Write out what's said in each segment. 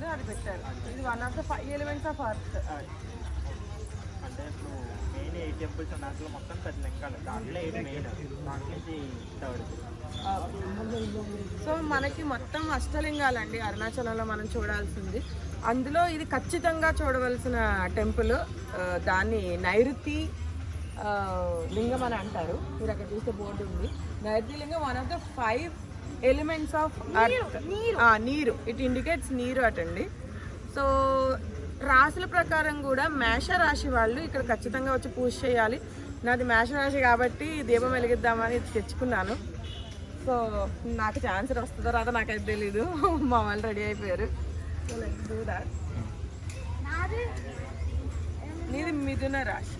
ఉంది అది పెట్టారు. ఇది one of the five elements of earth అంటే ఇప్పుడు మెయిన్ ఎయిట్ టెంపుల్స్ దాంట్లో మొత్తం పది లింగాలు దాంట్లో ఎయిట్ మెయిన్ దాంట్లో నుంచి థర్డ్ సో మనకి మొత్తం అష్టలింగాలండి. అరుణాచలంలో మనం చూడాల్సింది. అందులో ఇది ఖచ్చితంగా చూడవలసిన టెంపుల్ దాన్ని నైరుతి లింగం అని అంటారు. మీరు అక్కడ చూస్తే బోర్డు ఉంది. నైరుతి లింగం one of the five elements of నీరు ఇట్ ఇండికేట్స్ నీరు. అటండి. సో రాశుల ప్రకారం కూడా మేష రాశి వాళ్ళు ఇక్కడ ఖచ్చితంగా వచ్చి పూజ చేయాలి. నాది మేష రాశి కాబట్టి దీపం వెలిగిద్దామని తెచ్చుకున్నాను. సో నాకు ఛాన్స్ వస్తుందో రాదో నాకైతే తెలీదు. మా వాళ్ళు రెడీ అయిపోయారు. సో లెట్స్ డూ దాట్ నీది మిథున రాశి.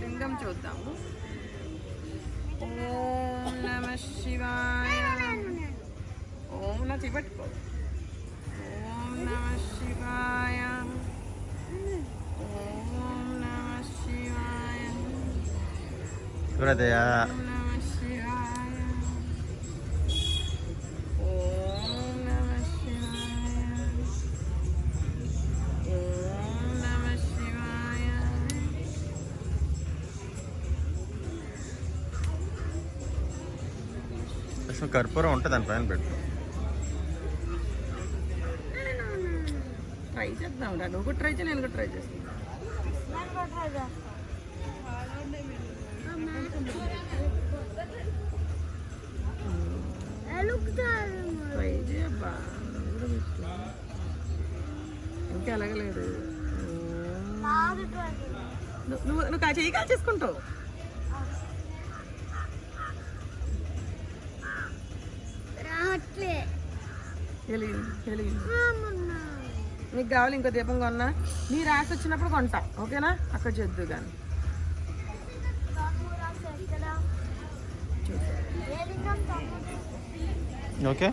లింగం చూద్దాము. ఓం నమ శివాయ ఓం నా చిపెట్టుకో ఓం నమ శివాయ. ఓం నమ శివాయ. సూర్యోదయ ఓం నమ శివాయ. ఓం నమ శివాయ. ఓం నమ శివాయ. కొంచెం కర్పూరం ఉంటుంది దాని పైన పెట్టు. ట్రై చేద్దాం రా. నువ్వు కూడా ట్రై చేయి నేను కూడా ట్రై చేస్తాను. ట్రై చేయబ్బా నువ్వు. ఇంకా ఎలాగలేదు. నువ్వు చెయ్యి కాల్ చేసుకుంటావు. వెలిగింది వెలిగింది నీకు కావాలి ఇంకో దీపం కొన్నా. నీ రాసి వచ్చినప్పుడు కొంటా. ఓకేనా? అక్కడ చేద్దు కానీ. ఓకే.